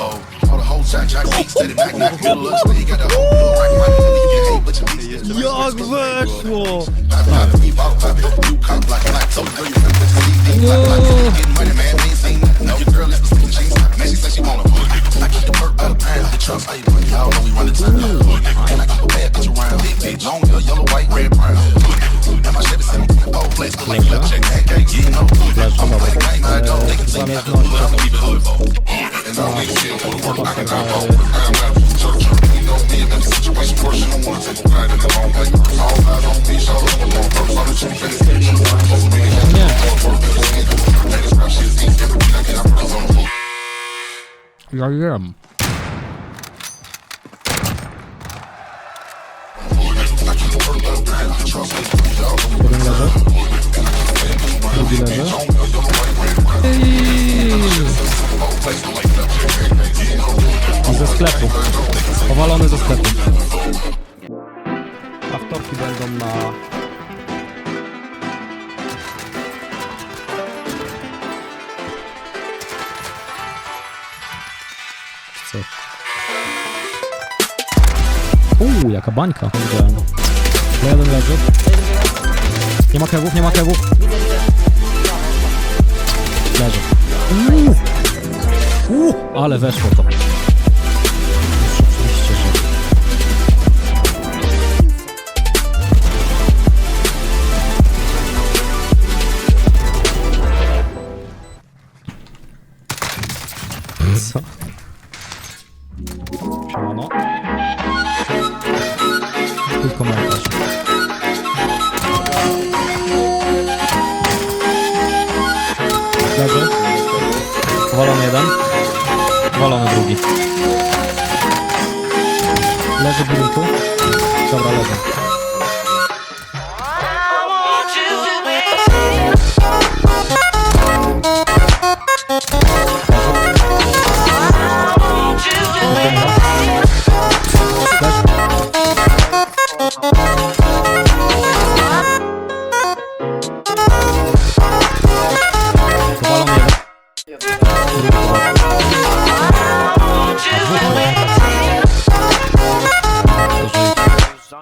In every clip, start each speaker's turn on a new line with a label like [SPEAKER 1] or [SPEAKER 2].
[SPEAKER 1] oh. All the whole shot, Jack Beats, steady back, knock middle up, still you got the whole blood right behind you. You can hate, but you beat this.
[SPEAKER 2] Jak weszło!
[SPEAKER 1] Long hair, yellow, white, red, brown. And my shit is in the whole place, look like flapjack, that gang, you know. The work, like a nine ball. You know me, in that situation, first, you don't wanna take a ride in the long way. All eyes on me, so I'm on purpose, I'm the chief, and it's getting work. Over me,
[SPEAKER 2] Nie.
[SPEAKER 1] Ladies, rap shit is easy, every week I get out the hook.
[SPEAKER 2] Ja jem. Jeden leży. Drugi leży. I sklepu. Powalony ze sklepu. Awtorki będą na... Co? Uuu, jaka bańka. Jeden leży. Nie ma kegów, nie ma kegów. Leży. Uuu. Uuu, ale weszło to. Siemano. Twój komentarz. Leży. Powalony jeden. Powalony drugi. Leży w budynku. Dobra, leży.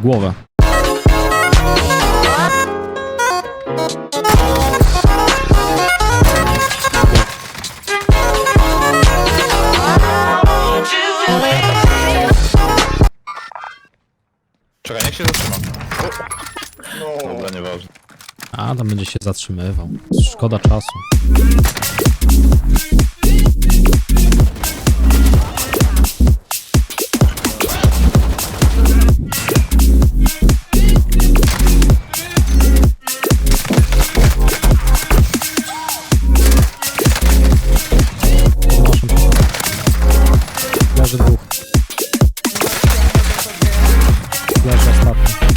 [SPEAKER 2] w głowę.
[SPEAKER 3] Czekaj, niech się zatrzyma. O! Dobra, nieważne.
[SPEAKER 2] A, tam będzie się zatrzymywał. Szkoda czasu. slash ostatni.